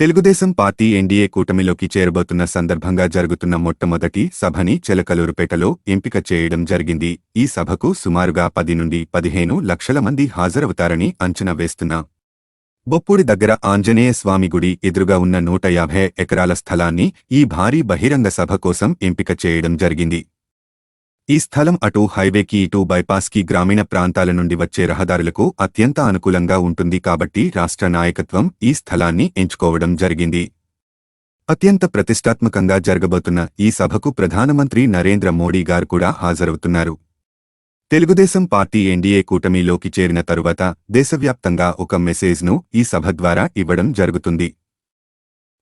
Telugu Desam party NDA కూటమిలోకి చేరబోతున్న సందర్భంగా జరుగుతున్న మొట్టమొదటి సభని చెలకలూరుపేటలో ఎంపిక చేయడం జరిగింది. ఈ సభకు సుమారుగా పది నుండి పదిహేను లక్షల మంది హాజరవుతారని అంచనా వేస్తున్నా బొప్పూడి దగ్గర ఆంజనేయ స్వామి గుడి ఎదురుగా ఉన్న నూట యాభై ఎకరాల స్థలాన్ని ఈ భారీ బహిరంగ సభ కోసం ఎంపిక చేయడం జరిగింది. ఈ స్థలం అటు హైవేకి ఇటు బైపాస్కి గ్రామీణ ప్రాంతాల నుండి వచ్చే రహదారులకు అత్యంత అనుకూలంగా ఉంటుంది కాబట్టి రాష్ట్ర నాయకత్వం ఈ స్థలాన్ని ఎంచుకోవడం జరిగింది. అత్యంత ప్రతిష్టాత్మకంగా జరగబోతున్న ఈ సభకు ప్రధానమంత్రి నరేంద్ర మోడీ గారు కూడా హాజరవుతున్నారు. తెలుగుదేశం పార్టీ ఎన్డీఏ కూటమిలోకి చేరిన తరువాత దేశవ్యాప్తంగా ఒక మెసేజ్ను ఈ సభ ద్వారా ఇవ్వడం జరుగుతుంది.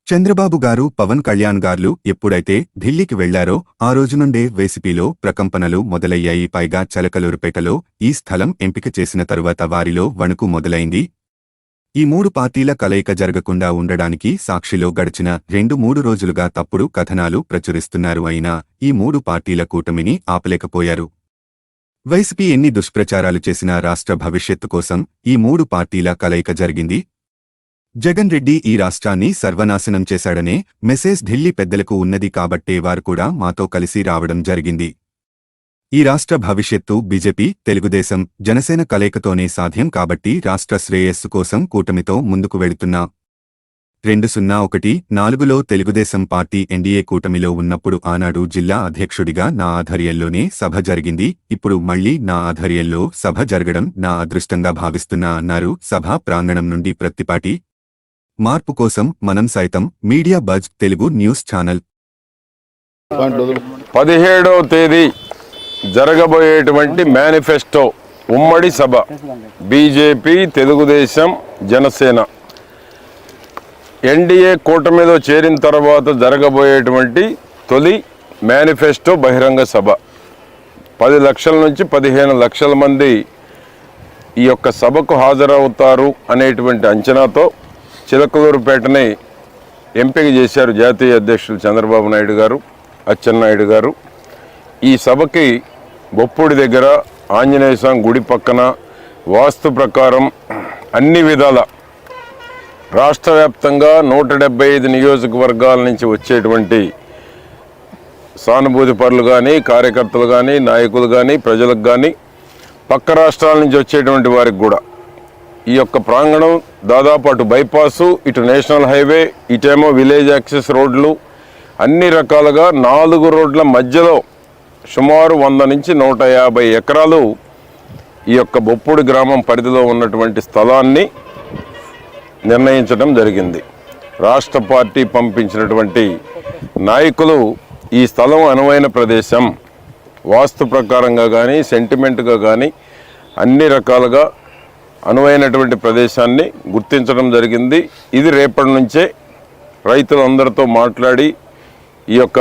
చంద్రబాబు గారు పవన్ కళ్యాణ్ గార్లు ఎప్పుడైతే ఢిల్లీకి వెళ్ళారో ఆ రోజు నుండే వేసిపిలో ప్రకంపనలు మొదలయ్యాయి. పైగా చలకలూరుపేటలో ఈ స్థలం ఎంపిక చేసిన తరువాత వారిలో వణుకు మొదలైంది. ఈ మూడు పార్టీల కలయిక జరగకుండా ఉండడానికి సాక్షిలో గడిచిన రెండు మూడు రోజులుగా తప్పుడు కథనాలు ప్రచురిస్తున్నారు అయినా ఈ మూడు పార్టీల కూటమిని ఆపలేకపోయారు. వైసీపీ ఎన్ని దుష్ప్రచారాలు చేసినా రాష్ట్ర భవిష్యత్తు కోసం ఈ మూడు పార్టీల కలయిక జరిగింది. జగన్ రెడ్డి ఈ రాష్ట్రాన్ని సర్వనాశనం చేశాడనే మెసేజ్ ఢిల్లీ పెద్దలకు ఉన్నది కాబట్టే వారు కూడా మాతో కలిసి రావడం జరిగింది. ఈ రాష్ట్ర భవిష్యత్తు బీజేపీ తెలుగుదేశం జనసేన కలయికతోనే సాధ్యం కాబట్టి రాష్ట్ర శ్రేయస్సు కోసం కూటమితో ముందుకు వెళుతున్నా రెండు సున్నా ఒకటి నాలుగులో తెలుగుదేశం పార్టీ ఎన్డీఏ కూటమిలో ఉన్నప్పుడు ఆనాడు జిల్లా అధ్యక్షుడిగా నా ఆధ్వర్యంలోనే సభ జరిగింది. ఇప్పుడు మళ్ళీ నా ఆధ్వర్యంలో సభ జరగడం నా అదృష్టంగా భావిస్తున్నా అన్నారు. సభా ప్రాంగణం నుండి ప్రత్తిపాటి మార్పు కోసం మనం సైతం media buzz Telugu news channel. పదిహేడవ తేదీ జరగబోయేటువంటి మేనిఫెస్టో ఉమ్మడి సభ బీజేపీ తెలుగుదేశం జనసేన. ఎన్డీఏ కూటమిలో చేరిన తర్వాత జరగబోయేటువంటి తొలి మేనిఫెస్టో బహిరంగ సభ. పది లక్షల నుంచి పదిహేను లక్షల మంది ఈ యొక్క సభకు హాజరవుతారు అనేటువంటి అంచనాతో చిలకలూరుపేటని ఎంపిక చేశారు జాతీయ అధ్యక్షులు చంద్రబాబు నాయుడు గారు అచ్చెన్నాయుడు గారు. ఈ సభకి బొప్పూడి దగ్గర ఆంజనేయ స్వామి గుడి పక్కన వాస్తు ప్రకారం అన్ని విధాల రాష్ట్ర వ్యాప్తంగా నూట డెబ్బై ఐదు నియోజకవర్గాల నుంచి వచ్చేటువంటి సానుభూతి పరులు కానీ కార్యకర్తలు కానీ నాయకులు కానీ ప్రజలకు కానీ పక్క రాష్ట్రాల నుంచి వచ్చేటువంటి వారికి కూడా ఈ యొక్క ప్రాంగణం దాదాపు అటు బైపాసు ఇటు నేషనల్ హైవే ఇటేమో విలేజ్ యాక్సెస్ రోడ్లు అన్ని రకాలుగా నాలుగు రోడ్ల మధ్యలో సుమారు వంద నుంచి నూట యాభై ఎకరాలు ఈ యొక్క బొప్పుడు గ్రామం పరిధిలో ఉన్నటువంటి స్థలాన్ని నిర్ణయించడం జరిగింది. రాష్ట్ర పార్టీ పంపించినటువంటి నాయకులు ఈ స్థలం అనువైన ప్రదేశం వాస్తు ప్రకారంగా కానీ సెంటిమెంట్గా కానీ అన్ని రకాలుగా అనువైనటువంటి ప్రదేశాన్ని గుర్తించడం జరిగింది. ఇది రేపటి నుంచే రైతులందరితో మాట్లాడి ఈ యొక్క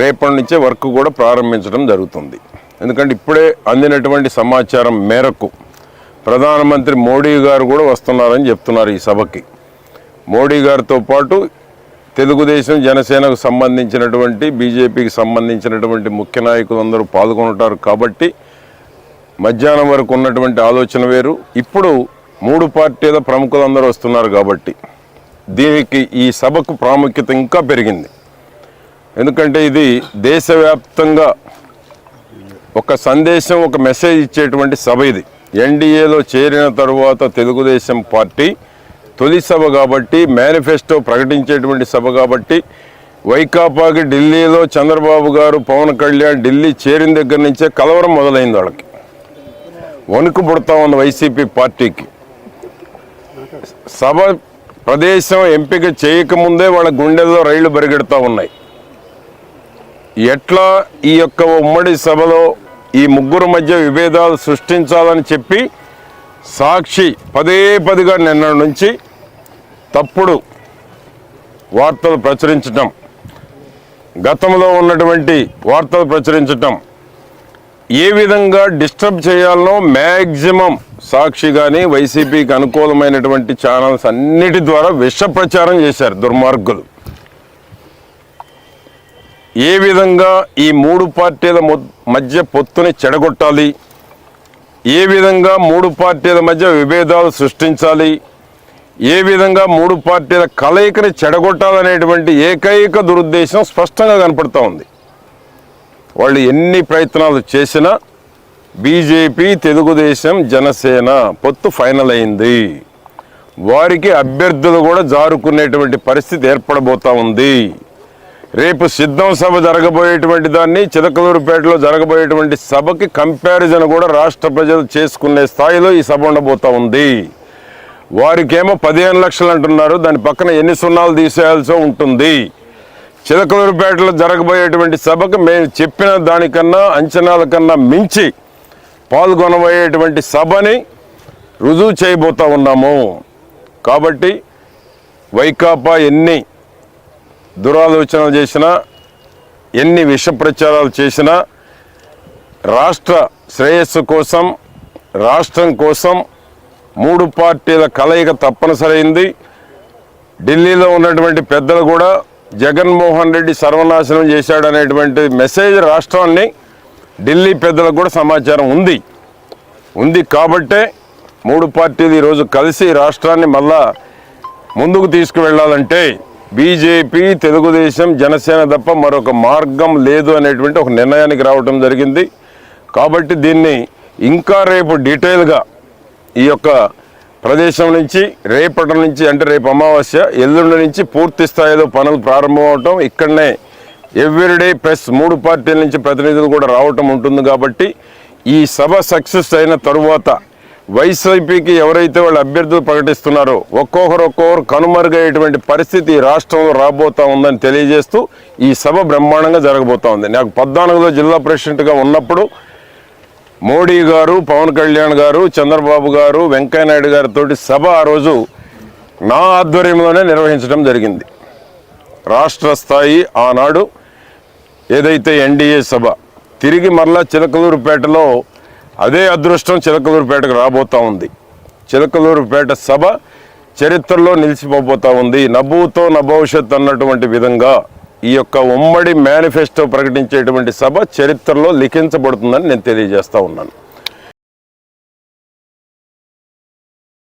రేపటి నుంచే వర్క్ కూడా ప్రారంభించడం జరుగుతుంది. ఎందుకంటే ఇప్పుడే అందినటువంటి సమాచారం మేరకు ప్రధానమంత్రి మోడీ గారు కూడా వస్తున్నారని చెప్తున్నారు ఈ సభకి. మోడీ గారితో పాటు తెలుగుదేశం జనసేనకు సంబంధించినటువంటి బీజేపీకి సంబంధించినటువంటి ముఖ్య నాయకులు అందరూ పాల్గొంటారు కాబట్టి మధ్యాహ్నం వరకు ఉన్నటువంటి ఆలోచన వేరు. ఇప్పుడు మూడు పార్టీల ప్రముఖులందరూ వస్తున్నారు కాబట్టి దీనికి ఈ సభకు ప్రాముఖ్యత ఇంకా పెరిగింది. ఎందుకంటే ఇది దేశవ్యాప్తంగా ఒక సందేశం ఒక మెసేజ్ ఇచ్చేటువంటి సభ ఇది. ఎన్డీఏలో చేరిన తరువాత తెలుగుదేశం పార్టీ తొలి సభ కాబట్టి మేనిఫెస్టో ప్రకటించేటువంటి సభ కాబట్టి వైకాపాకి ఢిల్లీలో చంద్రబాబు గారు పవన్ కళ్యాణ్ ఢిల్లీ చేరిన దగ్గర నుంచే కలవరం మొదలైంది వాళ్ళకి. వణుకు పుడతా ఉంది వైసీపీ పార్టీకి. సభ ప్రదేశం ఎంపిక చేయకముందే వాళ్ళ గుండెల్లో రైళ్ళు పరిగెడుతూ ఉన్నాయి. ఎట్లా ఈ యొక్క ఉమ్మడి సభలో ఈ ముగ్గురు మధ్య విభేదాలు సృష్టించాలని చెప్పి సాక్షి పదే పదిగా నిన్న నుంచి తప్పుడు వార్తలు ప్రచురించటం. గతంలో ఉన్నటువంటి వార్తలు ప్రచురించటం. ఏ విధంగా డిస్టర్బ్ చేయాలనో మ్యాక్సిమం సాక్షి కానీ వైసీపీకి అనుకూలమైనటువంటి ఛానల్స్ అన్నిటి ద్వారా విష ప్రచారం చేశారు దుర్మార్గులు. ఏ విధంగా ఈ మూడు పార్టీల మొ- మధ్య పొత్తుని చెడగొట్టాలి? ఏ విధంగా మూడు పార్టీల మధ్య విభేదాలు సృష్టించాలి? ఏ విధంగా మూడు పార్టీల కలయికని చెడగొట్టాలనేటువంటి ఏకైక దురుద్దేశం స్పష్టంగా కనపడుతూ ఉంది. వాళ్ళు ఎన్ని ప్రయత్నాలు చేసినా బీజేపీ తెలుగుదేశం జనసేన పొత్తు ఫైనల్ అయింది. వారికి అభ్యర్థులు కూడా జారుకునేటువంటి పరిస్థితి ఏర్పడబోతా ఉంది. రేపు సిద్ధం సభ జరగబోయేటువంటి దాన్ని చిలకలూరుపేటలో జరగబోయేటువంటి సభకి కంపారిజన్ కూడా రాష్ట్ర ప్రజలు చేసుకునే స్థాయిలో ఈ సభ ఉండబోతా ఉంది. వారికేమో పదిహేను లక్షలు అంటున్నారు. దాని పక్కన ఎన్ని సున్నాలు తీసేయాల్సి ఉంటుంది. చిలకలూరుపేటలో జరగబోయేటువంటి సభకు మేము చెప్పిన దానికన్నా అంచనాల కన్నా మించి పాల్గొనబోయేటువంటి సభని రుజువు చేయబోతా ఉన్నాము. కాబట్టి వైకాపా ఎన్ని దురాలోచనలు చేసినా ఎన్ని విష ప్రచారాలు చేసినా రాష్ట్ర శ్రేయస్సు కోసం రాష్ట్రం కోసం మూడు పార్టీల కలయిక తప్పనిసరైంది. ఢిల్లీలో ఉన్నటువంటి పెద్దలు కూడా జగన్మోహన్ రెడ్డి సర్వనాశనం చేశాడనేటువంటి మెసేజ్ రాష్ట్రాన్ని ఢిల్లీ పెద్దలకు కూడా సమాచారం ఉంది. ఉంది కాబట్టే మూడు పార్టీలు ఈరోజు కలిసి రాష్ట్రాన్ని మళ్ళా ముందుకు తీసుకువెళ్ళాలంటే బీజేపీ తెలుగుదేశం జనసేన తప్ప మరొక మార్గం లేదు అనేటువంటి ఒక నిర్ణయానికి రావటం జరిగింది. కాబట్టి దీన్ని ఇంకా రేపు డీటెయిల్గా ఈ యొక్క ప్రదేశం నుంచి రేపటి నుంచి అంటే రేపు అమావాస్య ఎల్లుండి నుంచి పూర్తి స్థాయిలో పనులు ప్రారంభమవటం ఇక్కడనే ఎవ్రీడే ప్లస్ మూడు పార్టీల నుంచి ప్రతినిధులు కూడా రావటం ఉంటుంది కాబట్టి ఈ సభ సక్సెస్ అయిన తరువాత వైసీపీకి ఎవరైతే వాళ్ళు అభ్యర్థులు ప్రకటిస్తున్నారో ఒక్కొక్కరు ఒక్కొక్కరు కనుమరుగయ్యేటువంటి పరిస్థితి ఈ రాష్ట్రంలో రాబోతా ఉందని తెలియజేస్తూ ఈ సభ బ్రహ్మాండంగా జరగబోతా ఉంది. నాకు పద్నాలుగులో జిల్లా ప్రెసిడెంట్గా ఉన్నప్పుడు మోడీ గారు పవన్ కళ్యాణ్ గారు చంద్రబాబు గారు వెంకయ్యనాయుడు గారితో సభ ఆ రోజు నా ఆధ్వర్యంలోనే నిర్వహించడం జరిగింది. రాష్ట్ర స్థాయి ఆనాడు ఏదైతే ఎన్డీఏ సభ తిరిగి మరలా చిలకలూరుపేటలో అదే అదృష్టం చిలకలూరుపేటకు రాబోతా ఉంది. చిలకలూరుపేట సభ చరిత్రలో నిలిచిపోబోతా ఉంది. నభూతో నభవిష్యత్ అన్నటువంటి విధంగా ఈ యొక్క ఉమ్మడి మేనిఫెస్టో ప్రకటించేటువంటి సభ చరిత్రలో లిఖించబడుతుందని నేను తెలియజేస్తూ ఉన్నాను.